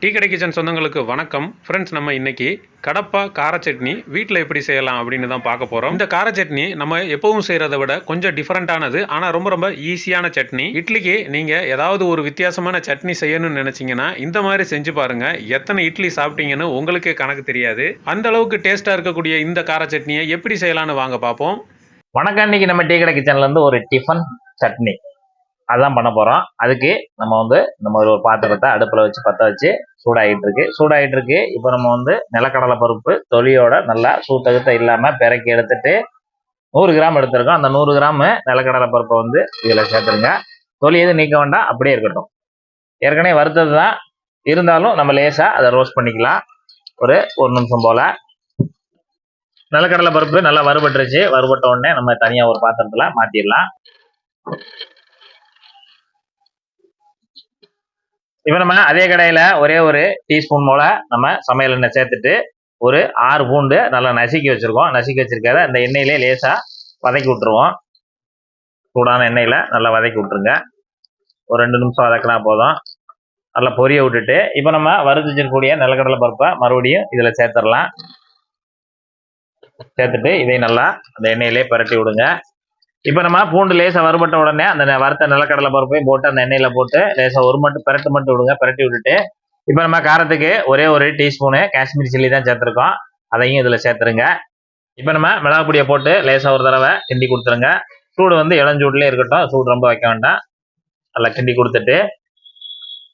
Tea கடை kitchen சொந்தங்களுக்கு வணக்கம். ஃப்ரெண்ட்ஸ் நம்ம இன்னைக்கு கடப்பா கார சட்னி வீட்டில் எப்படி செய்யலாம் அப்படின்னு தான் பார்க்க போகிறோம் இந்த கார சட்னி நம்ம எப்பவும் செய்கிறத விட கொஞ்சம் டிஃப்ரெண்ட்டானது ஆனால் ரொம்ப ரொம்ப ஈஸியான சட்னி. இட்லிக்கு நீங்கள் ஏதாவது ஒரு வித்தியாசமான சட்னி செய்யணும்னு நினச்சிங்கன்னா இந்த மாதிரி செஞ்சு பாருங்கள் எத்தனை இட்லி சாப்பிட்டீங்கன்னு உங்களுக்கே கணக்கு தெரியாது. அந்த அளவுக்கு டேஸ்ட்டாக இருக்கக்கூடிய இந்த கார சட்னியை எப்படி செய்யலாம்னு வாங்க பார்ப்போம். வணக்கம். இன்னைக்கு நம்ம டீ கடை கிச்சன்லேருந்து ஒரு டிஃபன் சட்னி. அதான் பண்ண போறோம். அதுக்கு நம்ம வந்து நம்ம ஒரு பாத்திரத்தை அடுப்புல வச்சு பத்த வச்சு சூடாகிட்டு இருக்கு சூடாகிட்டு இருக்கு இப்போ நம்ம வந்து நிலக்கடலை பருப்பு தொலியோட நல்லா சூத்தகத்தை இல்லாம பிறக்கி எடுத்துட்டு நூறு கிராம் எடுத்திருக்கோம். அந்த நூறு கிராம் நிலக்கடலை பருப்பை வந்து இதில் சேர்த்துருங்க. தொலி எதுவும் நீக்க வேண்டாம். அப்படியே இருக்கட்டும். ஏற்கனவே வறுத்தது தான். இருந்தாலும் நம்ம லேசாக அதை ரோஸ்ட் பண்ணிக்கலாம். ஒரு ஒரு நிமிஷம் போல். நிலக்கடலை பருப்பு நல்லா வறுபட்டுருச்சு. வறுபட்ட உடனே நம்ம தனியாக ஒரு பாத்திரத்தில் மாற்றிடலாம் இப்போ நம்ம அதே கடையில் ஒரே ஒரு டீஸ்பூன் போல் நம்ம சமையல் எண்ணெய் சேர்த்துட்டு ஒரு ஆறு பூண்டு நல்லா நசுக்கி வச்சுருக்கோம். நசுக்கி வச்சிருக்கிறத அந்த எண்ணெயிலே லேசாக வதக்கி விட்ருவோம் சூடான எண்ணெயில் நல்லா வதக்கி விட்ருங்க ஒரு ரெண்டு நிமிஷம் வதக்கினா போதும். நல்லா பொரிய விட்டுட்டு இப்போ நம்ம வறுத்து வச்சிருக்கக்கூடிய நிலக்கடலை பருப்பை மறுபடியும் இதில் சேர்த்துடலாம். சேர்த்துட்டு இதை நல்லா அந்த எண்ணெயிலே பரட்டி விடுங்க. இப்போ நம்ம பூண்டு லேசாக வறுபட்ட உடனே அந்த நெ- வறுத்த நிலக்கடலை பருப்பையும் போட்டு அந்த எண்ணெயில் போட்டு லேசாக ஒரு மட்டும் பிரட்டு மட்டும் விடுங்க பிரட்டி விட்டுட்டு இப்போ நம்ம காரத்துக்கு ஒரே ஒரு டீஸ்பூனு காஷ்மீர் சில்லி தான் சேர்த்துருக்கோம். அதையும் இதில் சேர்த்துருங்க. இப்போ நம்ம மிளகா பொடியை போட்டு லேசாக ஒரு தடவை கிண்டி கொடுத்துருங்க. சூடு வந்து இளஞ்சூட்லேயே இருக்கட்டும் சூடு ரொம்ப வைக்க வேண்டாம். நல்லா கிண்டி கொடுத்துட்டு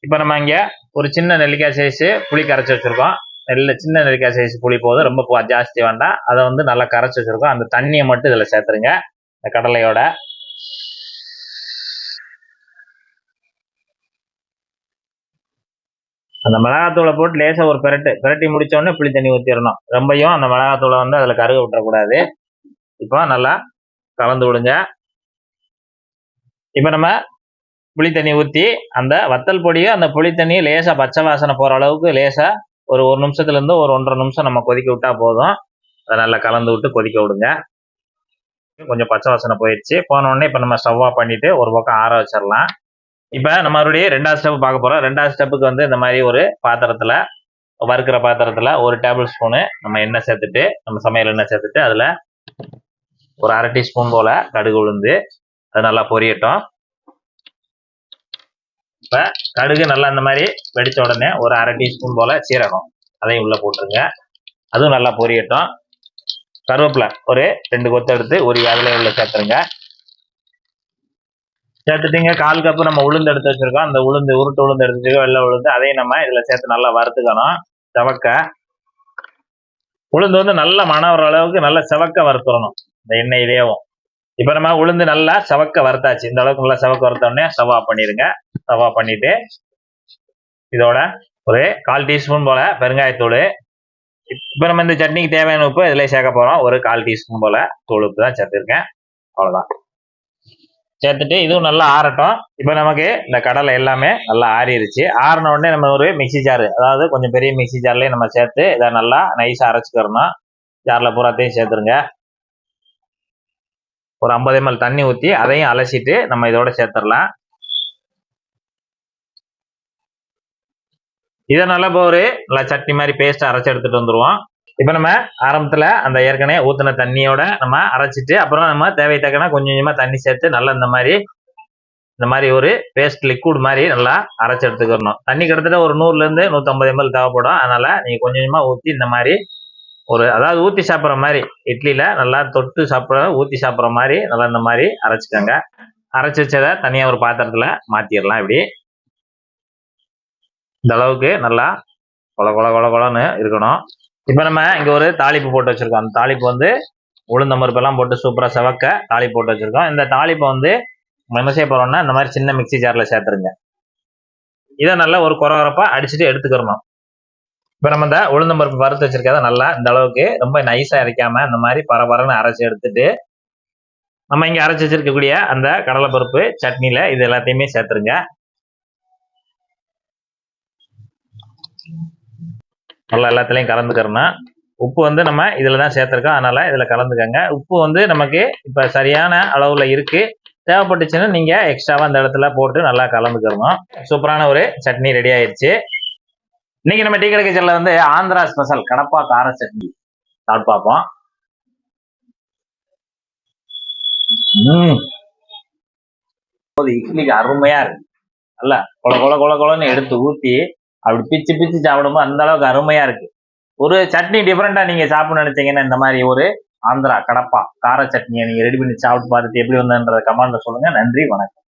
இப்போ நம்ம இங்கே ஒரு சின்ன நெல்லிக்காய் சைஸு புளி கரைச்சி வச்சுருக்கோம். நெல்ல சின்ன நெல்லிக்காய் சைஸ் புளி போதும் ரொம்ப ஜாஸ்தி வேண்டாம். அதை வந்து நல்லா கரைச்சி வச்சுருக்கோம். அந்த தண்ணியை மட்டும் இதில் சேர்த்துருங்க. இந்த கடலையோட. அந்த மிளகாத்தூளை போட்டு லேசாக ஒரு பெரட்டு பெரட்டி முடித்தோடனே புளி தண்ணி ஊற்றிடணும் ரொம்பையும் அந்த மிளகாத்தூளை வந்து அதில் கருக விட்டுறக்கூடாது. இப்போ நல்லா கலந்து விடுங்க. இப்போ நம்ம புளி தண்ணி ஊற்றி அந்த வத்தல் பொடியும் அந்த புளி தண்ணியை லேசாக பச்சை வாசனை போகிற அளவுக்கு லேசாக ஒரு ஒரு நிமிஷத்துலேருந்து ஒரு ஒன்றரை நிமிஷம் நம்ம கொதிக்க விட்டால் போதும். அதை நல்லா கலந்து விட்டு கொதிக்க விடுங்க. கொஞ்சம் பச்சை வாசனை போயிடுச்சு. போனோடனே இப்போ நம்ம ஸ்டவ் ஆஃப் பண்ணிட்டு ஒரு பக்கம் ஆற வச்சிடலாம். இப்போ நம்ம மறுபடியும் ரெண்டாவது ஸ்டெப் பார்க்க போகிறோம் ரெண்டாவது ஸ்டெப்புக்கு வந்து இந்த மாதிரி ஒரு பாத்திரத்தில் வறுக்கிற பாத்திரத்தில் ஒரு டேபிள் ஸ்பூனு நம்ம எண்ணெய் சேர்த்துட்டு நம்ம சமையல் எண்ணெய் சேர்த்துட்டு அதில் ஒரு அரை டீஸ்பூன் போல் கடுகு உளுந்து அது நல்லா பொரியட்டும். இப்போ கடுகு நல்லா இந்த மாதிரி வெடித்த உடனே ஒரு அரை டீஸ்பூன் போல் சீரகம் அதையும் உள்ளே போட்டுருங்க. அதுவும் நல்லா பொரியட்டும். கருவேப்பிலை. ஒரு ரெண்டு கொத்து எடுத்து ஒரு அதில் உள்ள சேர்த்துருங்க. சேர்த்துட்டீங்க. கால் கப்பு நம்ம உளுந்து எடுத்து வச்சிருக்கோம். அந்த உளுந்து உருட்டு உளுந்து எடுத்து வச்சிருக்கோம் வெள்ளை உளுந்து அதையும் நம்ம இதில் சேர்த்து நல்லா வறுத்துக்கணும். செவக்க. உளுந்து வந்து நல்ல மனம் அளவுக்கு நல்லா செவக்க வறுத்துடணும். இந்த எண்ணெயிலேயும். இப்போ நம்ம உளுந்து நல்லா செவக்க வறுத்தாச்சு. இந்த அளவுக்கு நல்லா செவக்க வறுத்த உடனே பண்ணிடுங்க. ஸ்டவ் பண்ணிட்டு இதோட ஒரு கால் டீஸ்பூன் போல பெருங்காயத்தூள் இப்போ நம்ம இந்த சட்னிக்கு தேவையான உப்பு இதில் சேர்க்க போகிறோம் ஒரு கால் டீஸ்பூன் போல தூள் உப்பு தான் சேர்த்துருக்கேன். அவ்வளோதான் சேர்த்துட்டு இதுவும் நல்லா ஆறட்டும். இப்போ நமக்கு இந்த கடலை எல்லாமே நல்லா ஆறிடுச்சு ஆறின உடனே நம்ம ஒரு மிக்சி ஜார் அதாவது கொஞ்சம் பெரிய மிக்சி ஜார்லேயே நம்ம சேர்த்து இதை நல்லா நைஸாக அரைச்சிக்கிறணும். ஜாரில் பூராத்தையும் சேர்த்துருங்க. ஒரு ஐம்பது எம்எல் தண்ணி ஊற்றி அதையும் அலசிட்டு நம்ம இதோட சேர்த்துடலாம். இதை நல்லா இப்போ ஒரு நல்லா சட்னி மாதிரி பேஸ்ட் அரைச்சி எடுத்துட்டு வந்துருவோம். இப்போ நம்ம ஆரம்பத்தில் அந்த ஏற்கனவே ஊற்றின தண்ணியோட நம்ம அரைச்சிட்டு அப்புறம் நம்ம தேவை தக்கன கொஞ்சம் கொஞ்சமாக தண்ணி சேர்த்து நல்லா இந்த மாதிரி இந்த மாதிரி ஒரு பேஸ்ட் லிக்விட் மாதிரி நல்லா அரைச்சி எடுத்துக்கிறணும் தண்ணி கிட்டத்தட்ட ஒரு நூறுலேருந்து நூற்றம்பது எம்எல் தேவைப்படும். அதனால நீங்கள் கொஞ்சம் கொஞ்சமாக ஊற்றி இந்த மாதிரி ஒரு அதாவது ஊற்றி சாப்பிட்ற மாதிரி இட்லியில் நல்லா தொட்டு சாப்பிட்ற ஊற்றி சாப்பிட்ற மாதிரி நல்லா இந்த மாதிரி அரைச்சிக்கோங்க. அரைச்சி வச்சதை தனியாக ஒரு பாத்திரத்தில் மாற்றிடலாம் இப்படி இந்த அளவுக்கு நல்லா கொல கொல கொல கொலன்னு இருக்கணும். இப்போ நம்ம இங்கே ஒரு தாளிப்பு போட்டு வச்சுருக்கோம். அந்த தாளிப்பு வந்து உளுந்த மறுப்பெல்லாம் போட்டு சூப்பராக செவக்க தாளிப்பு போட்டு வச்சுருக்கோம். இந்த தாளிப்பை வந்து என்ன செய்ய போகிறோம்னா இந்த மாதிரி சின்ன மிக்ஸி ஜாரில் சேர்த்துருங்க. இதை நல்லா ஒரு குறகுறப்பாக அடிச்சுட்டு எடுத்துக்கிறணும். இப்போ நம்ம இந்த உளுந்த பருப்பு வறுத்து வச்சுருக்கத நல்லா இந்த அளவுக்கு ரொம்ப நைஸாக அரைக்காமல் இந்த மாதிரி பரபரன்னு அரைச்சி எடுத்துட்டு நம்ம இங்கே அரைச்சி வச்சிருக்கக்கூடிய அந்த கடலைப்பருப்பு சட்னியில் இது எல்லாத்தையுமே சேர்த்துருங்க. நல்லா எல்லாத்துலேயும் கலந்துக்கிறணும் உப்பு வந்து நம்ம இதில் தான் சேர்த்துருக்கோம். அதனால இதில் கலந்துக்கங்க. உப்பு வந்து நமக்கு இப்போ சரியான அளவில் இருக்கு. தேவைப்பட்டுச்சுன்னா நீங்கள் எக்ஸ்ட்ராவாக அந்த இடத்துல போட்டு நல்லா கலந்துக்கிறணும் சூப்பரான ஒரு சட்னி ரெடி ஆயிடுச்சு. இன்னைக்கு நம்ம டீ கடை வந்து ஆந்திரா ஸ்பெஷல் கடப்பா கார சட்னி சாப்பிட்டு பார்ப்போம். இட்லிக்கு அருமையா இருக்கு. நல்லா கொல கொல கொல கொலன்னு எடுத்து ஊத்தி அப்படி பிச்சு பிச்சு சாப்பிடும்போது அந்த அளவுக்கு அருமையா இருக்கு. ஒரு சட்னி டிஃப்ரெண்டா நீங்க சாப்பிட நினைச்சீங்கன்னா இந்த மாதிரி ஒரு ஆந்திரா கடப்பா கார சட்னியை நீங்க ரெடி பண்ணி சாப்பிட்டு பார்த்துட்டு எப்படி வந்ததுன்றத கமெண்ட்ல சொல்லுங்க. நன்றி வணக்கம்.